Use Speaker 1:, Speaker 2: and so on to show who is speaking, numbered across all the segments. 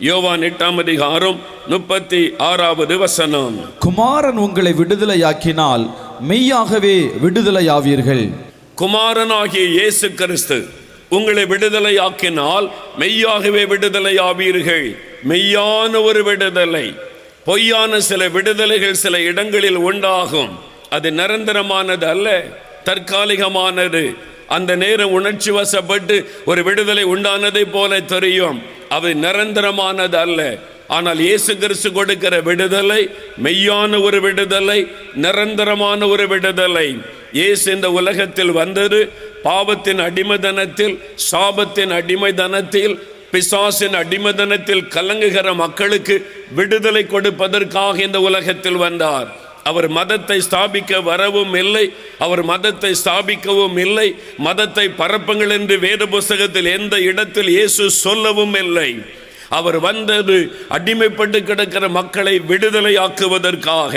Speaker 1: யோவான் எட்டாம் அதிகாரம் முப்பத்தி ஆறாவது வசனம்.
Speaker 2: குமாரன் உங்களை விடுதலையாக்கினால் மெய்யாகவே விடுதலையாவீர்கள்.
Speaker 1: குமாரனாகிய இயேசு கிறிஸ்து உங்களை விடுதலையாக்கினால் மெய்யாகவே விடுதலையாவீர்கள். மெய்யான ஒரு விடுதலை. பொய்யான சில விடுதலைகள் சில இடங்களில் உண்டாகும். அது நிரந்தரமானது அல்ல தற்காலிகமானது. அந்த நேரம் உணர்ச்சி வசப்பட்டு ஒரு விடுதலை உண்டானதை போல தெரியும். அது நிரந்தரமானது அல்ல. ஆனால் இயேசு கிறிஸ்து கொடுக்கிற விடுதலை மெய்யான ஒரு விடுதலை நிரந்தரமான ஒரு விடுதலை. இயேசு இந்த உலகத்தில் வந்தது. பாவத்தின் அடிமைதனத்தில் சாபத்தின் அடிமைதனத்தில் பிசாசின் அடிமைதனத்தில் கலங்குகிற மக்களுக்கு விடுதலை கொடுப்பதற்காக இந்த உலகத்தில் வந்தார். அவர் மதத்தை ஸ்தாபிக்க வரவும் இல்லை. அவர் மதத்தை ஸ்தாபிக்கவும் இல்லை. மதத்தை பரப்புங்கள் என்று வேத புஸ்தகத்தில் எந்த இடத்தில் இயேசு சொல்லவும் இல்லை. அவர் வந்தது அடிமைப்பட்டு கிடக்கிற மக்களை விடுதலையாக்குவதற்காக.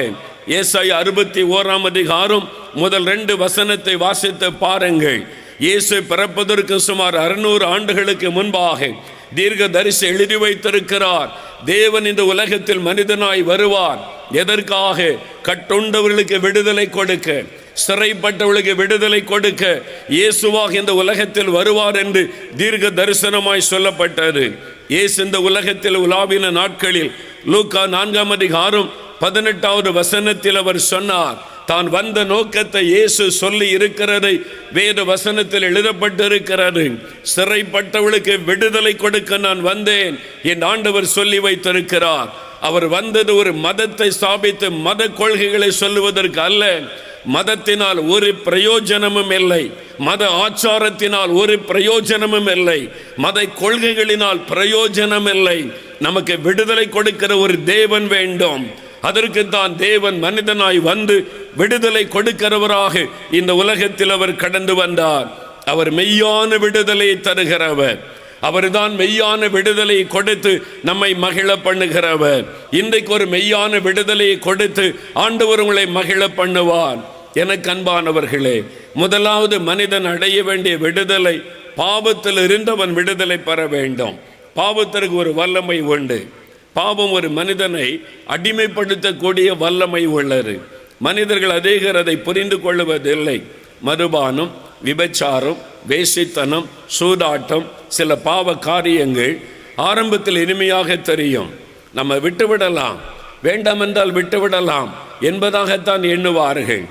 Speaker 1: ஏசாய் அறுபத்தி ஓராம் அதிகாரம் முதல் ரெண்டு வசனத்தை வாசித்து பாருங்கள். இயேசு பிறப்பதற்கு சுமார் அறுநூறு ஆண்டுகளுக்கு முன்பாக தீர்க்க தரிசி எழுதி வைத்திருக்கிறார். தேவன் இந்த உலகத்தில் மனிதனாய் வருவார். எதற்காக? கட்டுண்டவர்களுக்கு விடுதலை கொடுக்க. சிறைப்பட்டவர்களுக்கு விடுதலை கொடுக்க. இயேசுவாக இந்த உலகத்தில் வருவார் என்று தீர்க்க தரிசனமாய் சொல்லப்பட்டது. இயேசு இந்த உலகத்தில் உலாவின நாட்களில் லூக்கா நான்காம் அதிகாரம் பதினெட்டாவது வசனத்தில் அவர் சொன்னார். தான் வந்த நோக்கத்தை இயேசு சொல்லி இருக்கிறதை வேத வசனத்தில் எழுதப்பட்டிருக்கிறது. சிறைப்பட்டவளுக்கு விடுதலை கொடுக்க நான் வந்தேன் என் ஆண்டவர் சொல்லி வைத்திருக்கிறார். அவர் வந்தது ஒரு மதத்தை ஸ்தாபித்து மத கொள்கைகளை சொல்லுவதற்கு அல்ல. மதத்தினால் ஒரு பிரயோஜனமும் இல்லை. மத ஆச்சாரத்தினால் ஒரு பிரயோஜனமும் இல்லை. மத கொள்கைகளினால் பிரயோஜனம் இல்லை. நமக்கு விடுதலை கொடுக்கிற ஒரு தேவன் வேண்டும். அதற்கு தான் தேவன் மனிதனாய் வந்து விடுதலை கொடுக்கிறவராக இந்த உலகத்தில் அவர் கடந்து வந்தார். அவர் மெய்யான விடுதலையை தருகிறவர். அவர்தான் மெய்யான விடுதலை கொடுத்து நம்மை மகிழ பண்ணுகிறவர். இன்றைக்கு ஒரு மெய்யான விடுதலையை கொடுத்து ஆண்டவர் உங்களை மகிழ பண்ணுவார். எனக்கு அன்பானவர்களே முதலாவது மனிதன் அடைய வேண்டிய விடுதலை பாவத்தில் இருந்தவன் விடுதலை பெற வேண்டும். பாவத்திற்கு ஒரு வல்லமை உண்டு. பாவம் ஒரு மனிதனை அடிமைப்படுத்தக்கூடிய வல்லமை உள்ளது. மனிதர்கள் அதிகர் அதை புரிந்து கொள்வதில்லை. மதுபானம் விபச்சாரம் வேசித்தனம் சூதாட்டம் சில பாவ காரியங்கள் ஆரம்பத்தில் இனிமையாக தெரியும். நம்ம விட்டுவிடலாம். வேண்டாம் என்றால் விட்டுவிடலாம் என்பதாகத்தான் எண்ணுவார்கள்.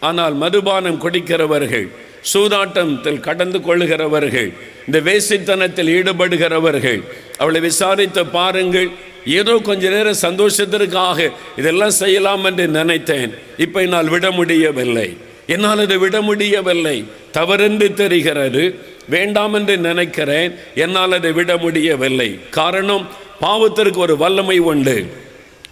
Speaker 1: ஆனால் மதுபானம் குடிக்கிறவர்கள் சூதாட்டத்தில் கடந்து கொள்கிறவர்கள் இந்த வேசித்தனத்தில் ஈடுபடுகிறவர்கள் அவளை விசாரித்து பாருங்கள் ஏதோ கொஞ்ச நேரம் சந்தோஷத்திற்காக இதெல்லாம் செய்யலாம் என்று நினைத்தேன். இப்போ என்னால் விட முடியவில்லை. என்னால் அதை விட முடியவில்லை. தவறென்று தெரிகிறது. வேண்டாம் என்று நினைக்கிறேன். என்னால் அதை விட முடியவில்லை. காரணம் பாவத்திற்கு ஒரு வல்லமை உண்டு.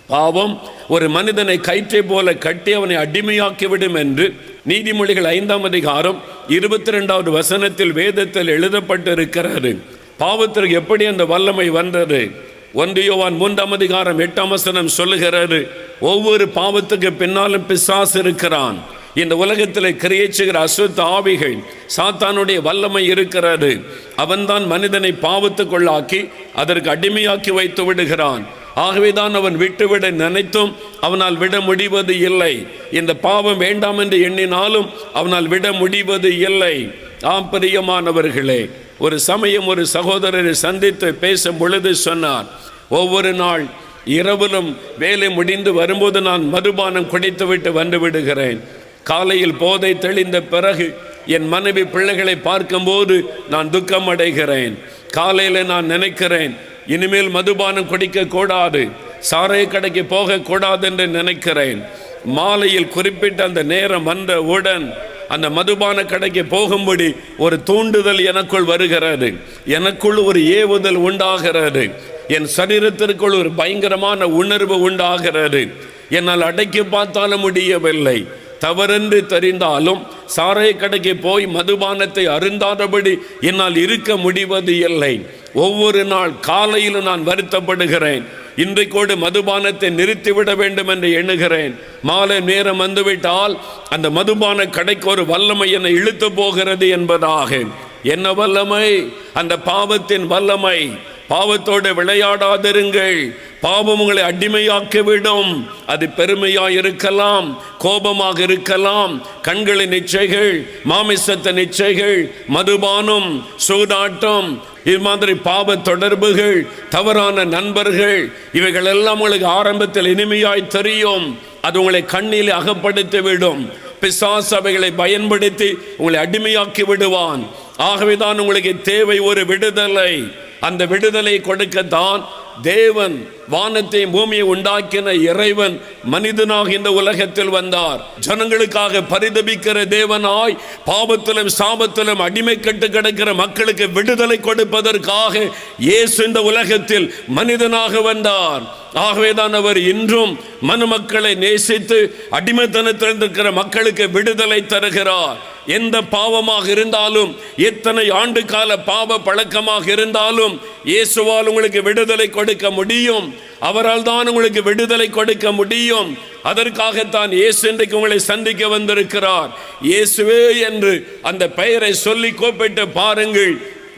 Speaker 1: பாவம் ஒரு மனிதனை கயிற்றை போல கட்டி அவனை அடிமையாக்கிவிடும் என்று நீதிமொழிகள் ஐந்தாம் அதிகாரம் இருபத்தி ரெண்டாவது வசனத்தில் வேதத்தில் எழுதப்பட்டிருக்கிறது. பாவத்திற்கு எப்படி அந்த வல்லமை வந்தது? ஒன்று யோவான் மூன்றாம் அதிகாரம் எட்டாம் வசனம் சொல்லுகிறது ஒவ்வொரு பாவத்துக்கு பின்னாலும் பிசாசு இருக்கிறான். இந்த உலகத்தில் கிரியேச்சுகிற அசுத்த ஆவிகள் சாத்தானுடைய வல்லமை இருக்கிறது. அவன்தான் மனிதனை பாவத்துக்குள்ளாக்கி அதற்கு அடிமையாக்கி வைத்து விடுகிறான். ஆகவேதான் அவன் விட்டுவிட நினைத்தும் அவனால் விட முடிவது இல்லை. இந்த பாவம் வேண்டாம் என்று எண்ணினாலும் அவனால் விட முடிவது இல்லை. ஆம் பிரியமானவர்களே ஒரு சமயம் ஒரு சகோதரரை சந்தித்து பேசும் பொழுது சொன்னார் ஒவ்வொரு நாள் இரவிலும் வேலை முடிந்து வரும்போது நான் மதுபானம் குடித்துவிட்டு வந்து விடுகிறேன். காலையில் போதை தெளிந்த பிறகு என் மனைவி பிள்ளைகளை பார்க்கும்போது நான் துக்கம் அடைகிறேன். காலையில் நான் நினைக்கிறேன் இனிமேல் மதுபானம் குடிக்கக்கூடாது கூடாது கடைக்கு போகக்கூடாது என்று நினைக்கிறேன். மாலையில் குறிப்பிட்ட அந்த நேரம் வந்தவுடன் அந்த மதுபான கடைக்கு போகும்படி ஒரு தூண்டுதல் எனக்குள் வருகிறது. எனக்குள் ஒரு ஏவுதல் உண்டாகிறது. என் சரீரத்திற்குள் ஒரு பயங்கரமான உணர்வு உண்டாகிறது. என்னால் அடைக்கி பார்த்தாலும் முடியவில்லை. தவறென்று தெரிந்தாலும் சாரை கடைக்கு போய் மதுபானத்தை அருந்தாதபடி என்னால் இருக்க முடிவது இல்லை. ஒவ்வொரு நாள் காலையிலும் நான் வருத்தப்படுகிறேன். இன்றைக்கோடு மதுபானத்தை நிறுத்திவிட வேண்டும் என்று எண்ணுகிறேன். மாலை நேரம் வந்துவிட்டால் அந்த மதுபான கடைக்கு ஒரு வல்லமை என்னை இழுத்து போகிறது என்பதாக. என்ன வல்லமை? அந்த பாவத்தின் வல்லமை. பாவத்தோடு விளையாடாதிருங்கள். பாவம் உங்களை அடிமையாக்கிவிடும் அது பெருமையாக இருக்கலாம் கோபமாக இருக்கலாம் கண்களின் நிச்சைகள் மாமிசத்த நிச்சைகள் மதுபானம் சூதாட்டம் இது மாதிரி பாவ தொடர்புகள் தவறான நண்பர்கள் இவைகள் எல்லாம் உங்களுக்கு ஆரம்பத்தில் இனிமையாய் தெரியும். அது உங்களை கண்ணில் அகப்படுத்தி விடும். பிசாசு அவைகளை பயன்படுத்தி உங்களை அடிமையாக்கி விடுவான். ஆகவேதான் உங்களுக்கு தேவை ஒரு விடுதலை. அந்த விடுதலை கொடுக்கத்தான் தேவன் வானத்தை பூமியை உண்டாக்கின இறைவன் மனிதனாக இந்த உலகத்தில் வந்தார். ஜனங்களுக்காக பரிதபிக்கிற தேவனாய் பாவத்திலும் சாபத்திலும் அடிமை கட்டு கிடக்கிற மக்களுக்கு விடுதலை கொடுப்பதற்காக இயேசு இந்த உலகத்தில் மனிதனாக வந்தார். ஆகவேதான் அவர் இன்றும் மனுமக்களை நேசித்து அடிமைத்தனத்தில் இருக்கிற மக்களுக்கு விடுதலை தருகிறார். எந்த பாவமாக இருந்தாலும் எத்தனை ஆண்டு கால பாவ பழக்கமாக இருந்தாலும் இயேசுவால் உங்களுக்கு விடுதலை கொடுக்க முடியும். அவரால் தான் உங்களுக்கு விடுதலை கொடுக்க முடியும். அதற்காகத்தான் இயேசு இன்றைக்கு உங்களை சந்திக்க வந்திருக்கிறார். இயேசுவே என்று அந்த பெயரை சொல்லி கூப்பிட்டு பாருங்கள்.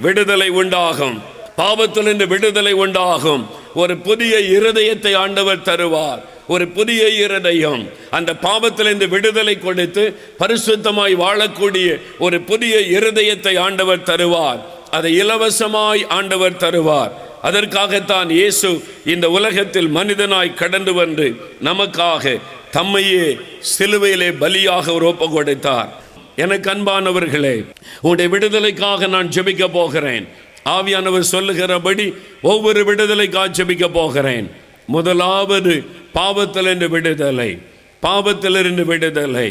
Speaker 1: விடுதலை உண்டாகும். பாவத்திலிருந்து விடுதலை உண்டாகும். ஒரு புதிய இருதயத்தை ஆண்டவர் தருவார். ஒரு புதிய இருதயம். அந்த பாவத்திலிருந்து விடுதலை கொடுத்து பரிசுத்தமாய் வாழக்கூடிய ஒரு புதிய இருதயத்தை ஆண்டவர் தருவார். அதை இலவசமாய் ஆண்டவர் தருவார். அதற்காகத்தான் இயேசு இந்த உலகத்தில் மனிதனாய் கடந்து வந்து நமக்காக தம்மையே சிலுவையிலே பலியாக ஒரு ஒப்பு கொடுத்தார் எனக்கு அன்பானவர்களே உன்னுடைய விடுதலைக்காக நான் ஜெபிக்க போகிறேன். ஆவியானவர் சொல்லுகிறபடி ஒவ்வொரு விடுதலைக்காக ஜெபிக்க போகிறேன். முதலாவது பாவத்திலிருந்து விடுதலை. பாவத்திலிருந்து விடுதலை.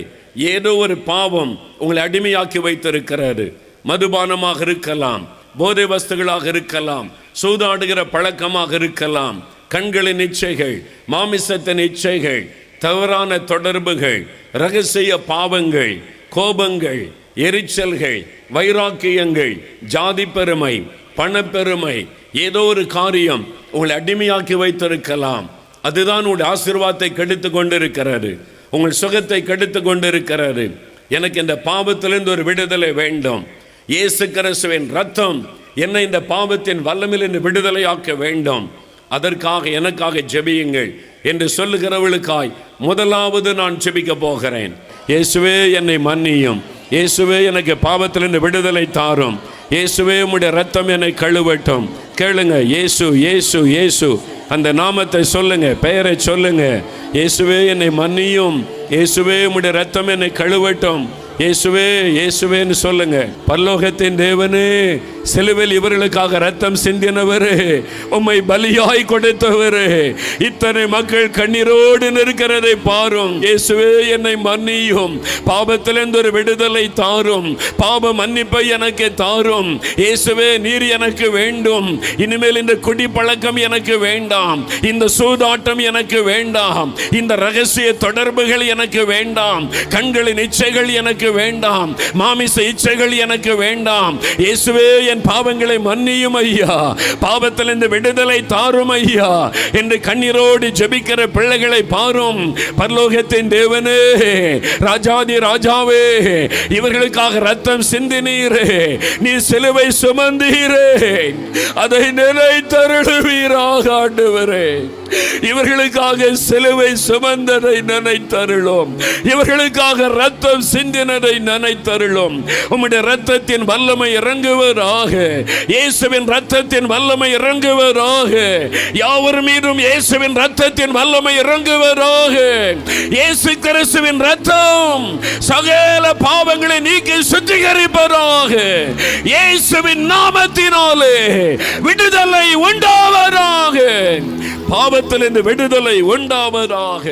Speaker 1: ஏதோ ஒரு பாவம் உங்களை அடிமையாக்கி வைத்திருக்கிறது. மதுபானமாக இருக்கலாம் போதை வஸ்துகளாக இருக்கலாம் சூதாடுகிற பழக்கமாக இருக்கலாம். கண்களின் இச்சைகள் மாமிசத்தின் இச்சைகள் தவறான தொடர்புகள் ரகசிய பாவங்கள் கோபங்கள் எரிச்சல்கள் வைராக்கியங்கள் ஜாதி பெருமை பணப்பெருமை. ஏதோ ஒரு காரியம் உங்களை அடிமையாக்கி வைத்திருக்கலாம். அதுதான் உங்களுடைய ஆசீர்வாதத்தை கெடுத்து கொண்டிருக்கிறாரு உங்கள் சுகத்தை கெடுத்து கொண்டிருக்கிறாரு எனக்கு இந்த பாவத்திலிருந்து ஒரு விடுதலை வேண்டும். இயேசு கிறிஸ்துவின் ரத்தம் என்னை இந்த பாவத்தின் வல்லமிலிருந்து விடுதலையாக்க வேண்டும். அதற்காக எனக்காக ஜெபியுங்கள் என்று சொல்லுகிறவளுக்காய் முதலாவது நான் ஜெபிக்க போகிறேன். இயேசுவே என்னை மன்னியும். இயேசுவே எனக்கு பாவத்திலிருந்து விடுதலை தாரும். இயேசுவே உம்முடைய ரத்தம் என்னை கழுவட்டும். கேளுங்க இயேசு இயேசு இயேசு. அந்த நாமத்தை சொல்லுங்க பெயரை சொல்லுங்க. இயேசுவே என்னை மன்னியும். இயேசுவே உம்முடைய ரத்தம் என்னை கழுவட்டும். இயேசுவே இயேசுவேன்னு சொல்லுங்க. பல்லோகத்தின் தேவனே சிலுவையில் இவர்களுக்காக ரத்தம் சிந்தினவர் உம்மை பலியாய் கொடுத்தவர். இத்தனை மக்கள் கண்ணீரோடு நிற்கிறதை பாரும். இயேசுவே என்னை மன்னியும். பாபத்திலிருந்து ஒரு விடுதலை தாரும். பாப மன்னிப்பை எனக்கு தாரும். இயேசுவே நீர் எனக்கு வேண்டும். இனிமேல் இந்த குடி பழக்கம் எனக்கு வேண்டாம். இந்த சூதாட்டம் எனக்கு வேண்டாம். இந்த ரகசிய தொடர்புகள் எனக்கு வேண்டாம். கண்களின் இச்சைகள் எனக்கு வேண்டாம். மாமிச இச்சைகள் எனக்கு வேண்டாம். இயேசுவே என் என் பாவங்களை மன்னியும் ஐயா. பாவத்தில் இந்த விடுதலை தாரும் ஐயா. என்று கண்ணீரோடு ஜெபிக்கிற பிள்ளைகளை பாரும். பரலோகத்தின் தேவனே ராஜாதி ராஜாவே இவர்களுக்காக ரத்தம் சிந்தினீரே. நீ சிலுவை சுமந்தீரே. அதை நிலை தருளுவீராக ஆண்டவரே. இவர்களுக்காக சிலுவை சுமந்ததை நினைத்தருளும். இவர்களுக்காக ரத்தம் சிந்தினதை நினைத்தருளும். உம்முடைய ரத்தத்தின் வல்லமை இறங்குவராக இறங்குவதாக இயேசுவின் ரத்தத்தின் வல்லமை இறங்குவதாக யாவர் மீதும் இயேசுவின் ரத்தத்தின் வல்லமை இறங்குவதாக இயேசு கிறிஸ்துவின் ரத்தம் சகல பாவங்களை நீக்கி சுத்திகரிப்பதாக இயேசுவின் நாமத்தினாலே விடுதலை உண்டாவதாக பாவத்திலிருந்து விடுதலை உண்டாவதாக